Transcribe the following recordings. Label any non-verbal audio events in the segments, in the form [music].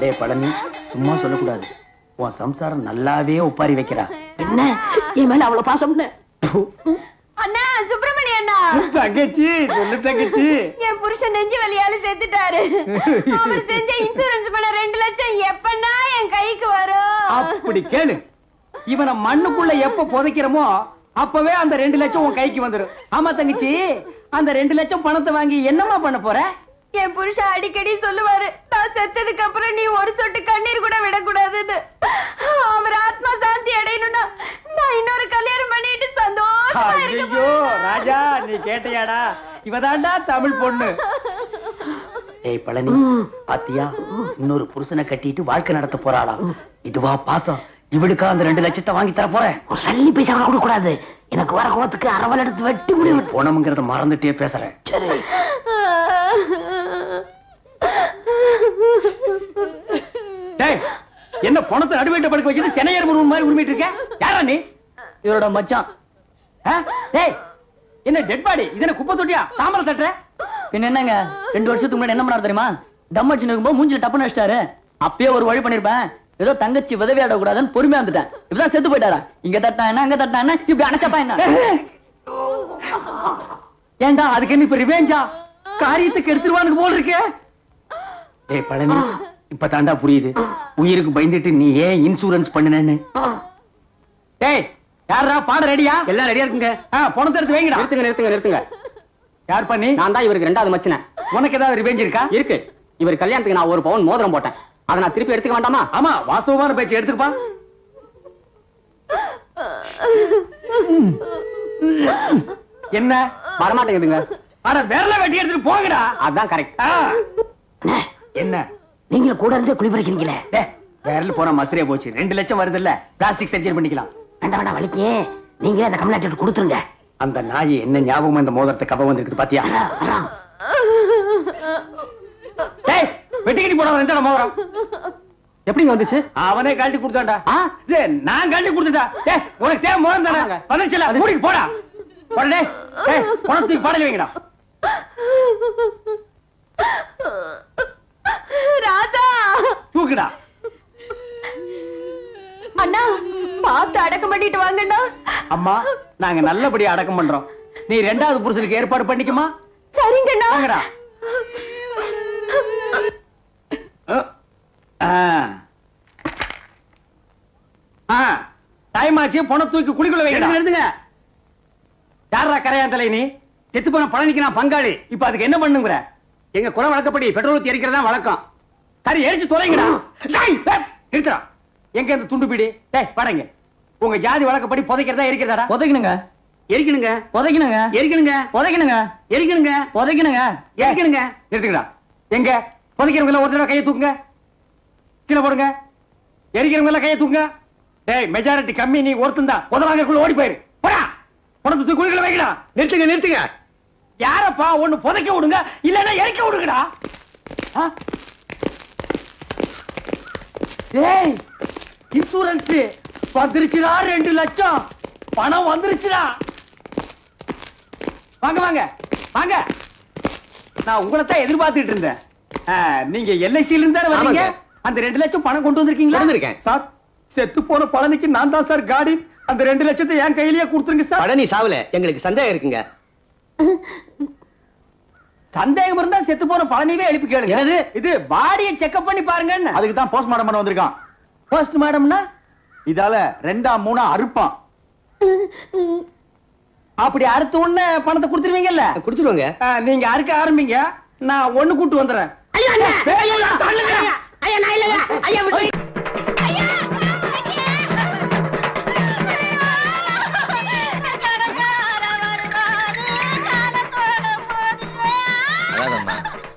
டேய் பழனி சும்மா சொல்லக்கூடாது. உன் சம்சாரம் நல்லாவே ஒப்பாரி வைக்கிறா. என்ன? என் மேல அவ்வளவு பாசம்னு அண்ணா சுப்பிரமணிய அண்ணா. தங்கச்சி சொல்லு தங்கச்சி. என் புருஷன் நெஞ்சு வலியால செத்துட்டாரு. அவர் செஞ்ச இன்சூரன்ஸ் பண்ண ரெண்டு லட்சம் எப்பன்னா என் கைக்கு வரும். அப்படி கேளு. இவனை மண்ணுக்குள்ள எப்ப புதைக்கிறோமோ அப்பவே அந்த ரெண்டு லட்சம் உன் கைக்கு வந்துரும். ஆமா தங்கச்சி அந்த ரெண்டு லட்சம் பணத்தை வாங்கி என்னம்மா பண்ண போற? என் புருஷன் அடிக்கடி சொல்லுவாரு நான் செத்ததுக்கு அப்புறம் நீ ஒரு சொட்டு கண்ணீர் கூட விடக்கூடாதுன்னு. அவர் ஆத்மா சாந்தி அடையணும்னா நான் இன்னொரு கல்யாணம் பண்ணிட்டு சந்தோஷமா இருக்க ஐயோ ராஜா நீ கேட்டியாடா? இவதாண்டா தமிழ் பொண்ணு. ஏய் பழனி பாத்தியா? இன்னொரு புருஷனை கட்டிட்டு வாழ்க்கை நடத்த போறாளாம் இதுவா பாசம். இவளுக்கா அந்த ரெண்டு லட்சத்தை வாங்கி தர போறேன். ஒரு சல்லி பைசா கூட கொடுக்க கூடாது எனக்கு வர கோவத்துக்கு அரவல் எடுத்து வெட்டி முடியும் போனமுங்கிறத மறந்துட்டே பேசுறேன். சரி. [laughs] என்ன பணத்தை நடுவேட்ட படுக்க வச்சுட்டு சென்னையர் முருகன் மாதிரி உரிமிட்டு இருக்க? யாரா நீ? இவரோட மச்சான். டேய் என்ன டெட் பாடி இது குப்பை தொட்டியா? தாமரை தட்டுற? பின்ன என்னங்க? ரெண்டு வருஷத்துக்கு முன்னாடி என்ன பண்ணாரு தெரியுமா? டம் அடிச்சு இருக்கும்போது மூஞ்சில டப்புன்னு அடிச்சிட்டாரு. அப்பயே ஒரு வழி பண்ணிருப்பேன். ஏதோ தங்கச்சி உதவியாட கூடாதுன்னு பொறுமையா வந்துட்டேன். இப்பதான் செத்து போயிட்டாரா? இங்க தட்டா என்ன அங்க தட்டா என்ன? இப்படி அணைச்சப்பா என்ன? ஏண்டா அதுக்கு என்ன இப்ப ரிவேஞ்சா காரியத்துக்கு எடுத்துருவானுக்கு போல இருக்கே. டேய் பழனி இப்ப தாண்டா புரியுது உயிருக்கு பயந்துட்டு நீ ஏன் இன்சூரன்ஸ் பண்ணுனேன்னு? டேய் யாரா பாட ரெடியா? எல்லாம் ரெடியா இருக்குங்க. பணத்தை எடுத்து வைங்கடா. நிறுத்துங்க நிறுத்துங்க நிறுத்துங்க. யார் பண்ணி? நான் தான் இவருக்கு ரெண்டாவது மச்சினேன். உனக்கு ஏதாவது ரிவேஞ்ச் இருக்கா? இருக்கு. இவர் கல்யாணத்துக்கு நான் ஒரு பவுன் மோதிரம் போட்டேன். அதை நான் திருப்பி எடுத்துக்க வேண்டாமா? ஆமா வாஸ்தவமான பேச்சு எடுத்துக்கப்பா. என்ன? வரமாட்டேங்குதுங்க. அட விரல வெட்டி எடுத்துட்டு போங்கடா. அதான் கரெக்ட் என்ன? நீங்க கூட இருந்தே குழி பறிக்கிறீங்களே டேய், விரல் போனா மசரே போச்சு. ரெண்டு லட்சம் வருது இல்ல பிளாஸ்டிக் சர்ஜரி பண்ணிக்கலாம். வேண்டாம் வேண்டாம் வலிக்கு. நீங்களே அந்த கம்யூனிட்டி கொடுத்துருங்க. அந்த நாய் என்ன ஞாபகம் இந்த மோதிரத்தை கப வந்திருக்கு பாத்தியா. டேய் வெட்டிக்கிட்டு போன எந்த மோதிரம்? எப்படிங்க வந்துச்சு? அவனே கழட்டி கொடுத்தான்டா. நான் கழட்டி கொடுத்துட்டா? டேய் உனக்கு தேவை மோதிரம் தானே வந்துச்சுல மூடிக்கு போடா. போடா டேய். டேய் பணத்துக்கு பாடல வைங்கடா. தூக்குடா. அண்ணா பார்த்து அடக்கம் பண்ணிட்டு வாங்கண்ணா. அம்மா நாங்க நல்லபடியா அடக்கம் பண்றோம். நீ ரெண்டாவது புருஷனுக்கு ஏற்பாடு பண்ணிக்குமா? சரிங்கண்ணா. வாங்கடா. அஹ். ஆ. ஆ. டைம் ஆச்சு பணம் தூக்கி குடிக்குள்ள வைங்க எடுத்துங்க யாரா கரையாந்தலை நீ? செத்து போன பழனிக்கு நான் பங்காளி. இப்ப அதுக்கு என்ன பண்ணுங்கிற? எங்க குல வழக்கப்படி பெட்ரோல் ஊத்தி எரிக்கிறதா வழக்கம். சரி எரிச்சு தொலைங்கடா. நிறுத்துடா. எங்க இந்த துண்டு பீடி? டேய் பாருங்க உங்க ஜாதி வழக்கப்படி புதைக்கிறதா எரிக்கிறதாடா? புதைக்கணுங்க. எரிக்கணுங்க? புதைக்கணுங்க. எரிக்கணுங்க? புதைக்கணுங்க. எரிக்கணுங்க? புதைக்கணுங்க. எரிக்கணுங்க? நிறுத்துங்கடா. எங்க? புதைக்கிறவங்க எல்லாம் ஒரு தடவை கையை தூக்குங்க. கீழே போடுங்க. எரிக்கிறவங்க எல்லாம் கையை தூக்குங்க. டேய் மெஜாரிட்டி கம்மி நீ ஒருத்தன் தான். முதலாங்கக்குள்ள ஓடி போயிரு. போடா. உனக்கு தூக்கி குழிகளை வைக்கடா. நிறுத்துங்க நிறுத்துங்க. யாரப்பா ஒண்ணு புதைக்க விடுங்க இல்லன்னா எரிக்க விடுங்கடா. டேய் இன்சூரன்ஸ் வந்துருச்சுடா ரெண்டு லட்சம். பணம் வந்துருச்சுடா. வாங்க வாங்க வாங்க. நான் உங்களை தான் எதிர்பார்த்துட்டு இருந்தேன். ஆ, நீங்க எல்ஐசில இருந்து ஆமாங்க. அந்த ரெண்டு லட்சம் பணம் கொண்டு வந்திருக்கீங்களா? வந்திருக்கேன். சார் செத்து போன பழனிக்கு நான் தான் சார் காடி அந்த ரெண்டு லட்சத்தை என் கையிலேயே கொடுத்துருங்க சார். பழனி சாவுல எங்களுக்கு சந்தேகம் இருக்குங்க. [laughs] சந்தேகம் இருந்தா செத்து போன பழனிவே எழுப்பி கேளுங்க. என்னது? இது பாடியை செக்அப் பண்ணி பாருங்க அதுக்கு தான் போஸ்ட்மார்ட்டம் பண்ண வந்திருக்கான். போஸ்ட் மாடம்னா இதால ரெண்டா மூணா அறுப்பான். அப்படி அறுத்த உடனே பணத்தை கொடுத்துருவீங்கல்ல? குடிச்சிருவாங்க நீங்க அறுக்க ஆரம்பிங்க. நான் ஒண்ணு கூட்டு வந்துடுறேன் ஐயா,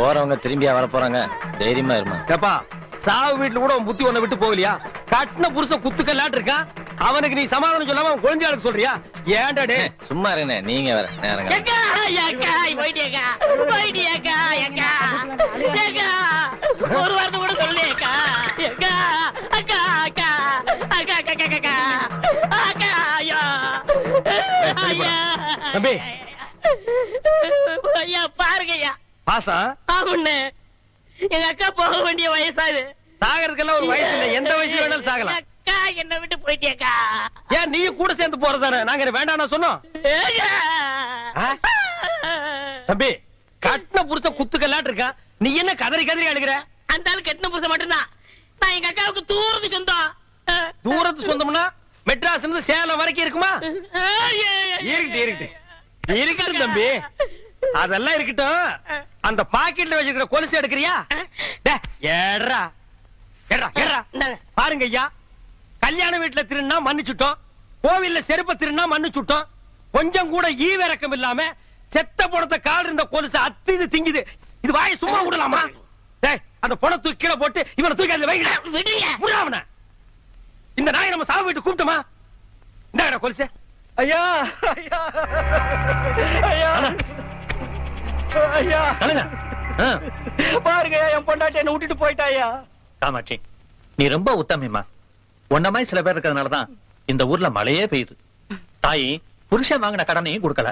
போறவங்க திரும்பியா வர போறாங்க. தைரியமா இருமா. ஏப்பா சாவு வீட்டுல கூட உன் புத்தி ஒண்ண விட்டு போகலையா? கட்டின புருஷ குத்துக்கல்லாட்டு இருக்கா? அவனுக்கு நீ சமாதானம் சொல்லாம அவன் குழந்தையாளுக்கு சொல்றியா? ஏன்டா டே சும்மா இருங்க நீங்க வேற நேரங்க ஒரு வார்த்தை கூட சொல்லியக்கா அக்கா அக்கா அக்கா அக்கா அக்கா ஐயா. ஐயா பாருங்கய்யா. பாசா? ஆமாண்ணே எங்க அக்கா போக வேண்டிய வயசாது சாகறதுக்கெல்லாம் ஒரு வயசு இல்ல. எந்த வயசுல வேணாலும் சாகலாம். அக்கா என்ன விட்டு போயிட்டியக்கா ஏன் நீயும் கூட சேர்ந்து போறதானே நாங்க என்ன வேண்டாம்னு சொன்னோம்? தம்பி கட்டின புருஷ குத்துக்கல்லாட்டு இருக்கா? நீ என்ன கதறி கதறி அழுகிற? அந்த ஆளு கெட்டின புருஷன் மட்டும்தான். நான் எங்க அக்காவுக்கு தூரத்து சொந்தம். தூரத்து சொந்தம்னா மெட்ராஸ்ல இருந்து சேலம் வரைக்கும் இருக்குமா? இருக்கட்டும் இருக்கட்டும் இருக்கட்டும் தம்பி. அதெல்லாம் இருக்கட்டும். அந்த பாக்கெட்ல வச்சிருக்கிற கொலுசு எடுக்கிறியா? ஏட்ரா ஏட்ரா இந்தாங்க. பாருங்க ஐயா. கல்யாண வீட்டுல திருநா மன்னிச்சுட்டோம். கோவில்ல செருப்ப திருநா மன்னிச்சுட்டோம். கொஞ்சம் கூட ஈவிரக்கம் இல்லாம செத்த பணத்தை கால் இருந்த கொலுசு அத்து இது திங்குது. இது வாயை சும்மா விடலாமா? டேய் அந்த பணம் தூக்கி கீழே போட்டு இவனை தூக்கி அதுல புறாவன இந்த நாயை நம்ம சாவு வீட்டு கூப்பிட்டோமா? இந்த கொலுசு. ஐயா ஐயா. ஐயா. ஐயா. பாருங்க என் பொண்டாட்டி என்ன விட்டுட்டு போயிட்டாயா காமாட்சி நீ ரொம்ப உத்தமிமா உன்ன மாதிரி சில பேர் இருக்கிறதுனாலதான் இந்த ஊர்ல மழையே பெய்யுது. தாயி புருஷன் வாங்கின கடனையும் கொடுக்கல.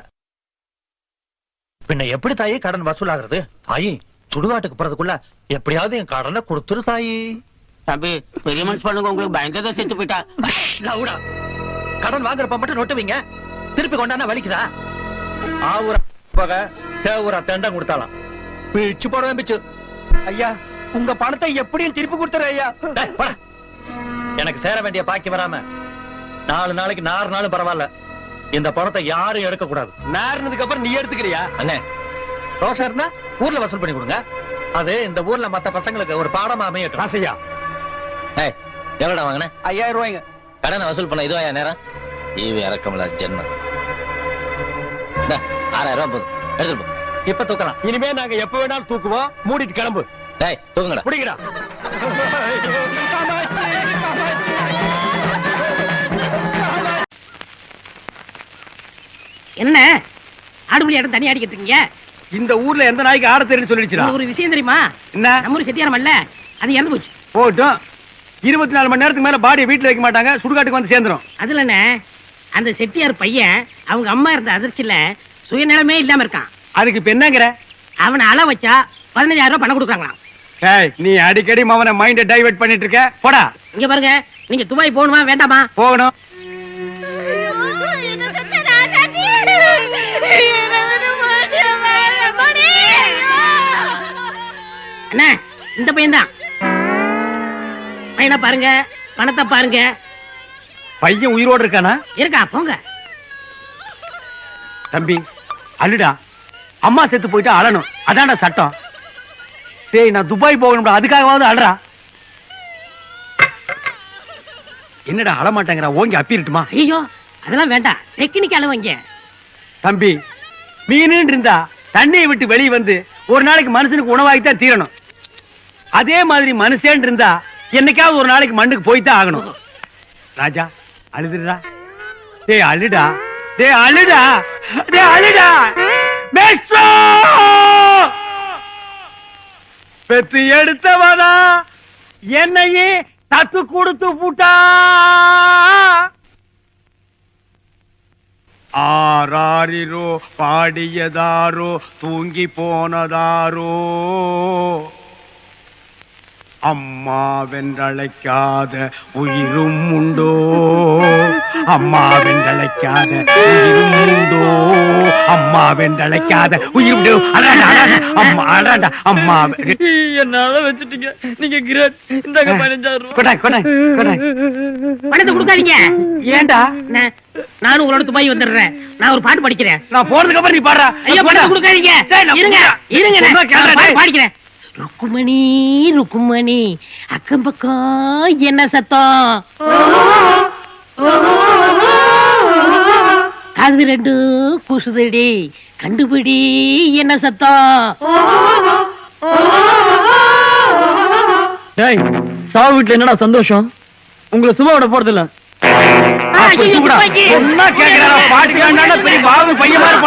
பின்ன எப்படி தாயி கடன் வசூலாகிறது? தாயி சுடுகாட்டுக்கு போறதுக்குள்ள எப்படியாவது என் கடனை கொடுத்துரு தாயி. தம்பி பெரிய மனுஷ் பண்ணுங்க. உங்களுக்கு பயங்கர செத்து போயிட்டா. லவுடா. கடன் வாங்குறப்ப மட்டும் நொட்டுவீங்க. திருப்பி கொண்டானா வலிக்குதா? ஆவுரா பகை. தேவுரா தெண்டம் கொடுத்தாலாம் பிச்சு போடுவேன் பிச்சு. ஐயா உங்க பணத்தை எப்படியும் திருப்பி கொடுத்துரு ஐயா. எனக்கு சேர வேண்டிய பாக்கி வராம நாலு நாளைக்கு நாலு நாளும் பரவாயில்ல. இந்த பணத்தை யாரும் எடுக்க கூடாது நேர்னதுக்கு அப்புறம் நீ எடுத்துக்கிறியா? அண்ணே ரோஷா இருந்தா ஊர்ல வசூல் பண்ணி கொடுங்க. அது இந்த ஊர்ல மத்த பசங்களுக்கு ஒரு பாடமா அமையட்டும். ராசையா எவ்வளவு வாங்கின? ஐயாயிரம் ரூபாய்ங்க. கடனை வசூல் பண்ண இதுவா நேரம்? ஈவி இறக்கமில்ல ஜென்மம். ஆறாயிரம் ரூபாய் போதும். எடுத்துட்டு போ. இப்ப தூக்கலாம். இனிமே நாங்க எப்ப வேணாலும் தூக்குவோம். மூடிட்டு கிளம்பு. டேய் தூக்குங்கடா பிடிக்கிறா என்ன? ஆடுபுலி இடம் தனியா அடிக்கிட்டு இருக்கீங்க? இந்த ஊர்ல எந்த நாய்க்கு ஆட தெரியும் சொல்லிடுச்சுடா. ஒரு விஷயம் தெரியுமா? என்ன? நம்ம ஊர் செட்டியாரமல்ல அது இறந்து போச்சு. போட்டும் இருபத்தி நாலு மணி நேரத்துக்கு மேல பாடியை வீட்டுல வைக்க மாட்டாங்க. சுடுகாட்டுக்கு வந்து சேர்ந்துரும். அதுல அந்த செட்டியார் பையன் அவங்க அம்மா இருந்த அதிர்ச்சியில சுயநலமே இல்லாம இருக்கான். அதுக்கு இப்ப என்னங்கிற? அவனை அள வச்சா பதினஞ்சாயிரம் ரூபாய் பணம் கொடுக்குறாங்களாம். ஏய் நீ அடிக்கடி மவன மைண்ட டைவர்ட் பண்ணிட்டு இருக்க? போடா. இங்க பாருங்க நீங்க துபாய் போகணுமா வேண்டாமா? போகணும். அண்ணா இந்த பையன் தான் பையனை பாருங்க பணத்தை பாருங்க. பையன் உயிரோடு இருக்கானா? இருக்கா போங்க. தம்பி அழுடா அம்மா செத்து போயிட்டா அழணும். அதான்டா சட்டம். டேய் நான் துபாய் போகணும்டா அதுக்காகவாவது அழறா. என்னடா அழமாட்டேங்கிறா ஓங்கி அப்பிரட்டுமா? ஐயோ அதெல்லாம் வேண்டாம். டெக்னிக் அளவங்க தம்பி மீன் இருந்தா தண்ணியை விட்டு வெளியே வந்து ஒரு நாளைக்கு மனுஷனுக்கு உணவாகித்தான் தீரணும். அதே மாதிரி மனுஷன் இருந்தா என்னைக்காவது ஒரு நாளைக்கு மண்ணுக்கு போய்தான் ஆகணும். ராஜா அழுதுடா டேய் அழுடா. டே அழுடா. டே அழுடா. மேஸ்ட்ரோ பெத்து எடுத்தவனா? என்னையே தத்து கொடுத்து பூட்டா? ஆராரிரோ பாடியதாரோ தூங்கி போனதாரோ? அம்மா வென்றழைக்காத உயிரும் உண்டோ? அம்மா வென்றழைக்காத உயிரும் உண்டோ? அம்மா வென்றழைக்காத உயிர் அம்மா அடாடா, அம்மா என்னால வச்சுட்டீங்க. நீங்க கிரேட். இந்தாங்க பதினஞ்சாயிரம். பணத்தை கொடுக்காதீங்க. ஏன்டா அண்ணே, நானும் உங்களோட துபாய் வந்துடுறேன். நான் ஒரு பாட்டு படிக்கிறேன். நான் போறதுக்கு அப்புறம் நீ பாடுறா. ஐயோ. பணத்தை கொடுக்காதீங்க. இருங்க. இருங்க. பாடிக்கிறேன். ருக்குமணி ருக்குமணி அக்கம் பக்கம் என்ன சத்தம்? காது ரெண்டு குசுதடி கண்டுபிடி என்ன சத்தம் டேய் சாவு வீட்டுல என்னடா சந்தோஷம் உங்களை சும்மா விட போறது இல்ல. சொன்னா கேக்குறா, பாட்டு வேண்டாம்னா பெரிய பாகு பையன் மாதிரி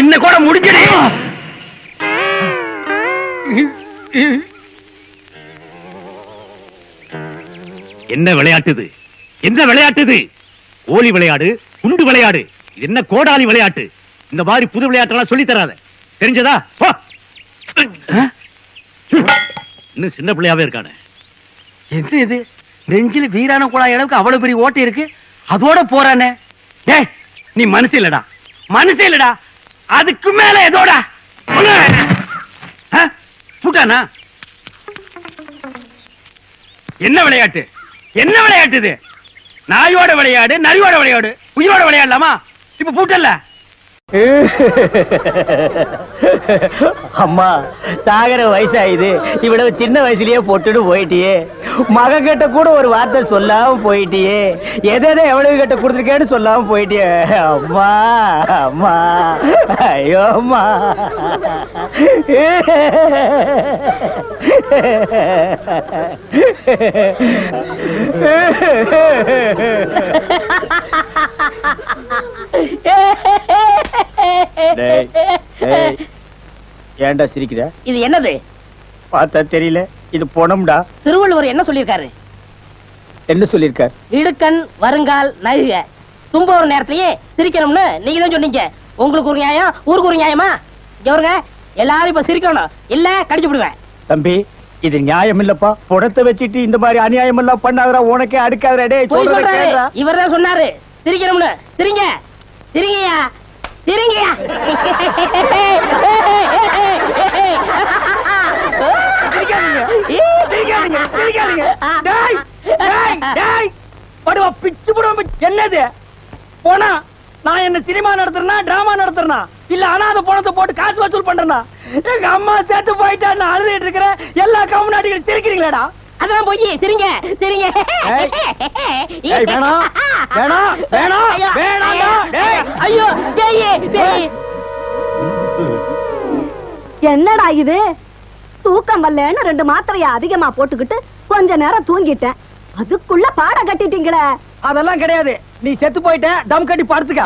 இன்ன கூட முடிஞ்சிடு என்ன விளையாட்டு இது என்ன விளையாட்டு இது கோலி விளையாடு குண்டு விளையாடு. இது என்ன கோடாலி விளையாட்டு? இந்த மாதிரி புது விளையாட்டெல்லாம் சொல்லி தராத. தெரிஞ்சதா? இன்னும் சின்ன பிள்ளையாவே இருக்கானே. என்ன இது? நெஞ்சில வீரான குழாய் அளவுக்கு அவ்வளவு பெரிய ஓட்டை இருக்கு? அதோட போறானே. டேய் நீ மனசு இல்லடா. மனசு இல்லடா. அதுக்கு மேல எதோடா? புட்டானா? என்ன விளையாட்டு? என்ன விளையாட்டு இது? நாயோட விளையாடு நரியோட விளையாடு உயிரோட விளையாடலாமா? இப்ப பூட்டல்ல [laughs] அம்மா சாகர வயசாயுது. இவ்வளவு சின்ன வயசுலயே பொட்டுட்டு போயிட்டியே. மக கிட்ட கூட ஒரு வார்த்தை சொல்லாம போயிட்டியே. எதை எவ்வளவு கிட்ட கொடுத்துருக்கேன்னு சொல்லாம போயிட்டியே. அம்மா அம்மா ஐயோ அம்மா. [laughs] டேய், டேய், ஏன்டா சிரிக்கிற? இது என்னது? பார்த்தா தெரியல இது பொணம்டா. திருவள்ளுவர் என்ன சொல்லியிருக்காரு? என்ன சொல்லிருக்கார் இடுக்கண் வருங்கால் நகுக தும்ப ஒரு நேரத்திலேயே சிரிக்கணும்னு நீங்க தான் சொன்னீங்க. உங்களுக்கு ஒரு நியாயம் ஊருக்கு ஒரு நியாயமா? இவருங்க எல்லாரும் இப்ப சிரிக்கணும். இல்ல கடிச்சு விடுவேன். தம்பி இது நியாயம் இல்லப்பா. புடத்தை வச்சுட்டு இந்த மாதிரி அநியாயம் எல்லாம் பண்ணாதடா உனக்கே அடுக்காதடா. டேய் போய் சொல்றத சொல்றாரு. கேளுடா. இவர் தான் சொன்னாரு. சிரிக்கணும்னு. சிரிங்க. சிரிங்கயா படுவா பிச்சு போடுவா என்னது? போனா நான் என்ன சினிமா நடத்துறனா டிராமா நடத்துறனா? இல்ல அனாதை பணத்தை போட்டு காசு வசூல் பண்றேனா? எங்க அம்மா சேர்த்து போயிட்டா நான் அழுதுட்டு இருக்கிறேன். எல்லா கம்நாட்டிகளும் சிரிக்கிறீங்களாடா? அதெல்லாம் போய் சிரிங்க சிரிங்க. ஏய், வேணாம், வேணாம், வேணாம், ஐயா, வேணாம்டா, டேய். ஐயோ பேய் பேய் என்னடா இது? தூக்கம் வரலன்னு ரெண்டு மாத்திரைய அதிகமா போட்டுக்கிட்டு கொஞ்ச நேரம் தூங்கிட்டேன். அதுக்குள்ள பாட கட்டிட்டீங்களே. அதெல்லாம் கிடையாது. நீ செத்து போயிட்ட தம் கட்டி படுத்துக்க.